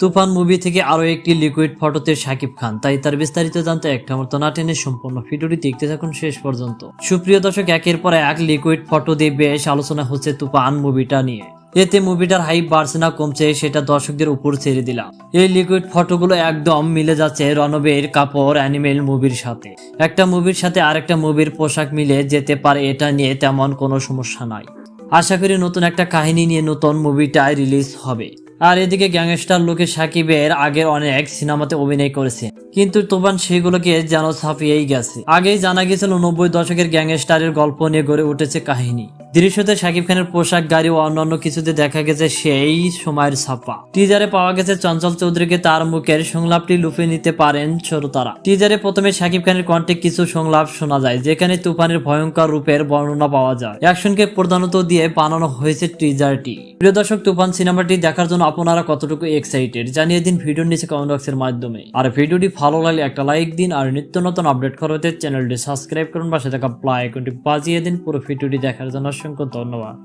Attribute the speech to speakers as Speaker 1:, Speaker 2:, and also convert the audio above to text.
Speaker 1: তুফান movie থেকে আরও একটি লিকুইড ফটোতে শাকিব খান। তাই তার বিস্তারিত জানতে একটা মতো না টেনে সম্পূর্ণ ভিডিওটি দেখতে থাকুন শেষ পর্যন্ত। সুপ্রিয় দর্শক, একের পর এক লিকুইড ফটো দিয়ে বেশ আলোচনা হচ্ছে তুফান মুভিটা নিয়ে। এতে মুভিটার হাইপ বাড়ছে না, কমছে সেটা দর্শকদের উপর ছেড়ে দিলাম। এই লিকুইড ফটোগুলো একদম মিলে যাচ্ছে রণবীর কাপড় অ্যানিমেল মুভির সাথে। একটা মুভির সাথে আরেকটা মুভির পোশাক মিলে যেতে পারে, এটা নিয়ে তেমন কোনো সমস্যা নাই। আশা করি নতুন একটা কাহিনী নিয়ে নতুন মুভিটাই রিলিজ হবে। আর এদিকে গ্যাংস্টার লোকে সাকিবের আগের অনেক সিনেমাতে অভিনয় করেছে। কিন্তু তোফান, সেগুলোকে যেন ছাপিয়েই গেছে। আগেই জানা গেছিল নব্বই দশকের গ্যাংস্টারের গল্প নিয়ে গড়ে উঠেছে কাহিনী। দৃশ্যতে শাকিব খানের পোশাক, গাড়ি ও অন্যান্য কিছুতে দেখা গেছে সেই সময়ের ছাপা। টিজারে পাওয়া গেছে চঞ্চল চৌধুরীকে তার মুখের সংলাপটি লুফে নিতে পারেন শ্রোতারা টিজারে প্রথমে শাকিব খানের কণ্ঠে কিছু সংলাপ শোনা যায়, যেখানে তুফানের ভয়ঙ্কর রূপের বর্ণনা পাওয়া যায়। অ্যাকশনকে প্রধানত দিয়ে বানানো হয়েছে টিজারটি। প্রিয় দর্শক, তুফান সিনেমাটি দেখার জন্য আপনারা কতটুকু এক্সাইটেড জানিয়ে দিন ভিডিওর নিচে কমেন্ট বক্সের মাধ্যমে। আর ভিডিওটি ভালো লাগলে একটা লাইক দিন, আর নিত্য নতুন আপডেট করতে চ্যানেলটি সাবস্ক্রাইব করুন। পাশে থাকা প্লাই আইকনটি বাজিয়ে দিন, পুরো ভিডিওটি দেখার জন্য অসংখ্য ধন্যবাদ।